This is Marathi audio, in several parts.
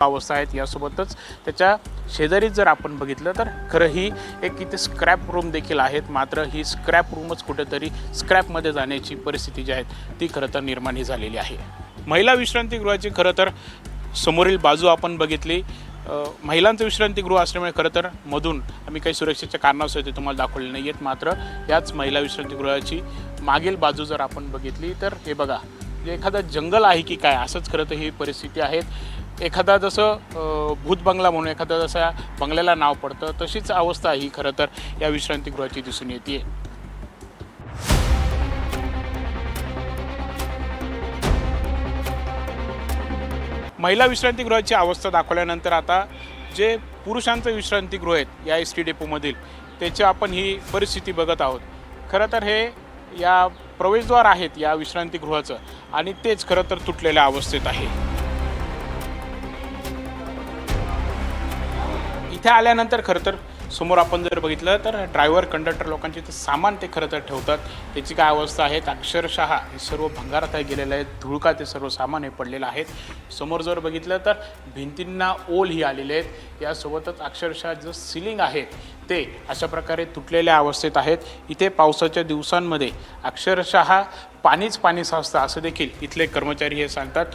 अवस्था आहेत यासोबतच. त्याच्या शेजारीच जर आपण बघितलं तर खरं ही एक इथे स्क्रॅप रूम देखील आहेत. मात्र ही स्क्रॅप रूमच कुठेतरी स्क्रॅपमध्ये जाण्याची परिस्थिती जी आहे ती खरं तर निर्माण ही झालेली आहे. महिला विश्रांतीगृहाची खरं तर समोरील बाजू आपण बघितली. महिलांचं विश्रांतीगृह असल्यामुळे खरं तर मधून आम्ही काही सुरक्षेच्या कारणास्तव ते तुम्हाला दाखवले नाही आहेत मात्र याच महिला विश्रांतीगृहाची मागील बाजू जर आपण बघितली तर हे बघा जे एखादं जंगल आहे की काय असंच खरं तर ही परिस्थिती आहेत एखादा जसं भूत बंगला म्हणून एखादा जसा बंगल्याला नाव पडतं तशीच अवस्था ही खरं तर या विश्रांतीगृहाची दिसून येते. महिला विश्रांतीगृहाची अवस्था दाखवल्यानंतर आता जे पुरुषांचं विश्रांतीगृह आहेत या एस टी डेपोमधील त्याची आपण ही परिस्थिती बघत आहोत. खरं तर हे या प्रवेशद्वार आहेत या विश्रांतीगृहाचं आणि तेच खरं तर तुटलेल्या अवस्थेत आहे. इथे आल्यानंतर खरं तर समोर आपण जर बघितलं तर ड्रायव्हर कंडक्टर लोकांचे ते सामान ते खरं तर ठेवतात. त्याची काय अवस्था आहे? अक्षरशः हे सर्व भंगारात आहे गेलेलं आहे धुळका ते सर्व सामान हे पडलेलं आहेत समोर जर बघितलं तर भिंतींना ओल ही आलेले आहेत. यासोबतच अक्षरशः जो सिलिंग आहे ते अशा प्रकारे तुटलेल्या अवस्थेत आहेत. इथे पावसाच्या दिवसांमध्ये अक्षरशः पाणीच पाणी साचतं. असं देखील इथले कर्मचारी हे सांगतात.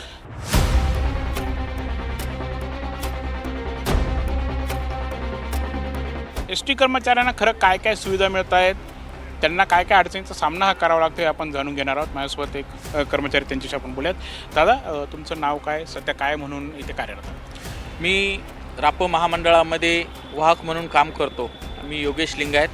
एस टी कर्मचाऱ्यांना खरं काय काय सुविधा मिळत आहेत? त्यांना काय काय अडचणीचा सामना हा करावा लागतो हे आपण जाणून घेणार आहोत. माझ्यासोबत एक कर्मचारी त्यांच्याशी आपण बोलूयात. दादा तुमचं नाव काय? सध्या काय म्हणून इथे कार्यरत आहात? मी रापो महामंडळामध्ये वाहक म्हणून काम करतो. मी योगेश लिंगायत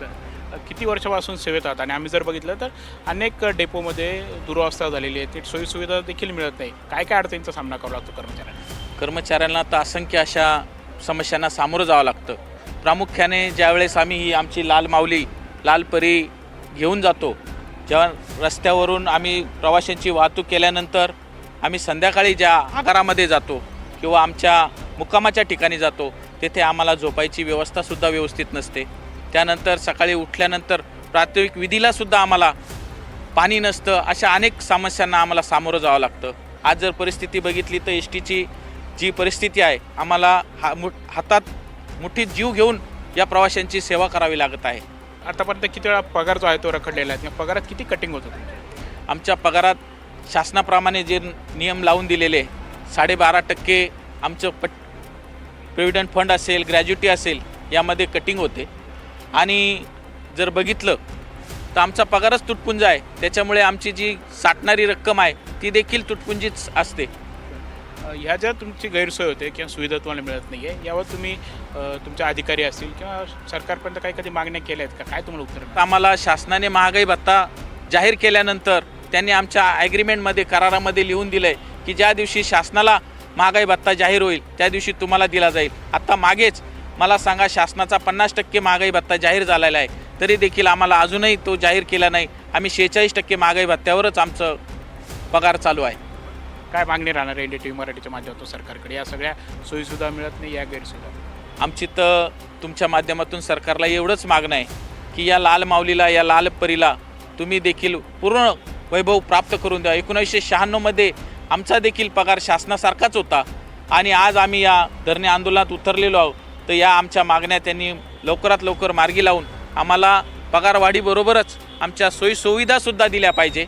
बरं. किती वर्षापासून सेवेत आहात? आणि आम्ही जर बघितलं तर अनेक डेपोमध्ये दुरवस्था झालेली आहे. ती सोयीसुविधा देखील मिळत नाही. काय काय अडचणीचा सामना करावा लागतो कर्मचाऱ्यांना? कर्मचाऱ्यांना तर असंख्य अशा समस्यांना सामोरं जावं लागतं. प्रामुख्याने ज्यावेळेस आम्ही ही आमची लाल माऊली लाल परी घेऊन जातो जेव्हा रस्त्यावरून आम्ही प्रवाशांची वाहतूक केल्यानंतर आम्ही संध्याकाळी ज्या आगारामध्ये जातो किंवा आमच्या मुक्कामाच्या ठिकाणी जातो तेथे आम्हाला झोपायची व्यवस्थासुद्धा व्यवस्थित नसते. त्यानंतर सकाळी उठल्यानंतर प्राथमिक विधीलासुद्धा आम्हाला पाणी नसतं अशा अनेक समस्यांना आम्हाला सामोरं जावं लागतं. आज जर परिस्थिती बघितली तर एस टीची जी परिस्थिती आहे आम्हाला हा मुठ हातात मुठीत जीव घेऊन या प्रवाशांची सेवा करावी लागत आहे. आतापर्यंत किती वेळा पगार जो आहे तो रखडलेला आहे? त्या पगारात किती कटिंग होतं आमच्या पगारात शासनाप्रमाणे जे नियम लावून दिलेले साडेबारा टक्के आमचं पट प्रोव्हिडंट फंड असेल ग्रॅज्युटी असेल यामध्ये कटिंग होते. आणि जर बघितलं तर आमचा पगारच तुटपुंजा आहे. त्याच्यामुळे आमची जी साठणारी रक्कम आहे ती देखील तुटपुंजीच असते. ह्या ज्या तुमची गैरसोय होते किंवा सुविधा तुम्हाला मिळत नाही आहे यावर तुम्ही तुमच्या अधिकारी असतील किंवा सरकारपर्यंत काही कधी मागण्या केल्या आहेत का? काय तुम्हाला उत्तर आम्हाला शासनाने महागाई भत्ता जाहीर केल्यानंतर त्यांनी आमच्या ॲग्रीमेंटमध्ये करारामध्ये लिहून दिलं आहे की ज्या दिवशी शासनाला महागाई भत्ता जाहीर होईल त्या दिवशी तुम्हाला दिला जाईल. आत्ता मागेच मला सांगा शासनाचा पन्नास टक्के महागाई भत्ता जाहीर झालेला आहे तरी देखील आम्हाला अजूनही तो जाहीर केला नाही. आम्ही शेहेचाळीस टक्के महागाई भत्त्यावरच आमचं पगार चालू आहे. काय मागणी राहणार आहे इंडिया टी व्ही मराठीच्या माध्यमातून सरकारकडे? या सगळ्या सोयीसुद्धा मिळत नाही या गैरसुद्धा आमची तर तुमच्या माध्यमातून सरकारला एवढंच मागणं आहे की या लाल माऊलीला या लाल परीला तुम्ही देखील पूर्ण वैभव प्राप्त करून द्या. एकोणीसशे शहाण्णवमध्ये आमचा देखील पगार शासनासारखाच होता आणि आज आम्ही या धरणे आंदोलनात उतरलेलो आहोत. तर या आमच्या मागण्या त्यांनी लवकरात लवकर मार्गी लावून आम्हाला पगारवाढीबरोबरच आमच्या सोयीसुविधासुद्धा दिल्या पाहिजे.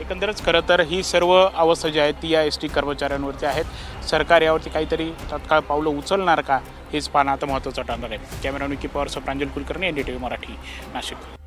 एकंदरच खरं तर ही सर्व अवस्था जी आहे ती या एस टी कर्मचाऱ्यांवरती आहेत. सरकार यावरती काहीतरी तत्काळ पावलं उचलणार का हेच पाहणं आता महत्त्वाचं ठरणार आहे. कॅमेरा निकी Pawar सप्रांजल Kulkarni N D T V Marathi Nashik.